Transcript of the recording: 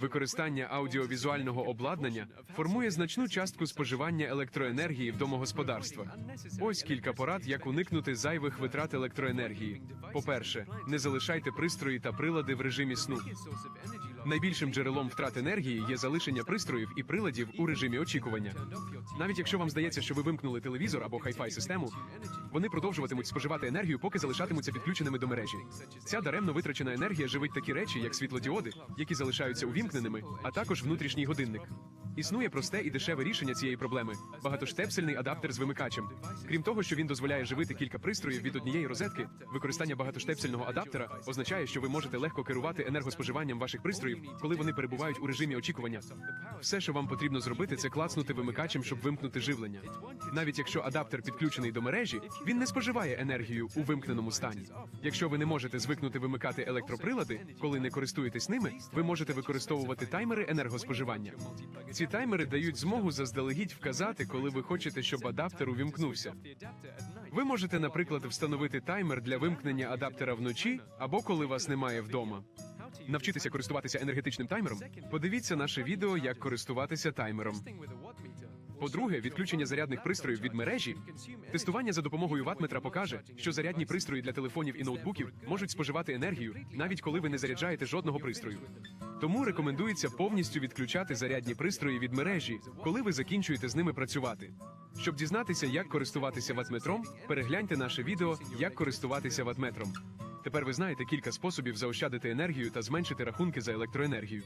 Використання аудіовізуального обладнання формує значну частку споживання електроенергії в домогосподарства. Ось кілька порад, як уникнути зайвих витрат електроенергії. По-перше, не залишайте пристрої та прилади в режимі сну. Найбільшим джерелом втрат енергії є залишення пристроїв і приладів у режимі очікування. Навіть якщо вам здається, що ви вимкнули телевізор або хай-фай систему, вони продовжуватимуть споживати енергію, поки залишатимуться підключеними до мережі. Ця даремно витрачена енергія живить такі речі, як світлодіоди, які залишаються увімкненими, а також внутрішній годинник. Існує просте і дешеве рішення цієї проблеми багатоштепсельний адаптер з вимикачем. Крім того, що він дозволяє живити кілька пристроїв від однієї розетки, використання багатоштепсельного адаптера означає, що ви можете легко керувати енергоспоживанням ваших пристроїв, коли вони перебувають у режимі очікування. Все, що вам потрібно зробити, це клацнути вимикачем, щоб вимкнути живлення. Навіть якщо адаптер підключений до мережі, він не споживає енергію у вимкненому стані. Якщо ви не можете звикнути вимикати електроприлади, коли не користуєтесь ними, ви можете використовувати таймери енергоспоживання. Ці таймери дають змогу заздалегідь вказати, коли ви хочете, щоб адаптер увімкнувся. Ви можете, наприклад, встановити таймер для вимкнення адаптера вночі або коли вас немає вдома. Навчитися користуватися енергетичним таймером. Подивіться наше відео, як користуватися таймером. По-друге, відключення зарядних пристроїв від мережі. Тестування за допомогою ватметра покаже, що зарядні пристрої для телефонів і ноутбуків можуть споживати енергію, навіть коли ви не заряджаєте жодного пристрою. Тому рекомендується повністю відключати зарядні пристрої від мережі, коли ви закінчуєте з ними працювати. Щоб дізнатися, як користуватися ватметром, перегляньте наше відео, як користуватися ватметром. Тепер ви знаєте кілька способів заощадити енергію та зменшити рахунки за електроенергію.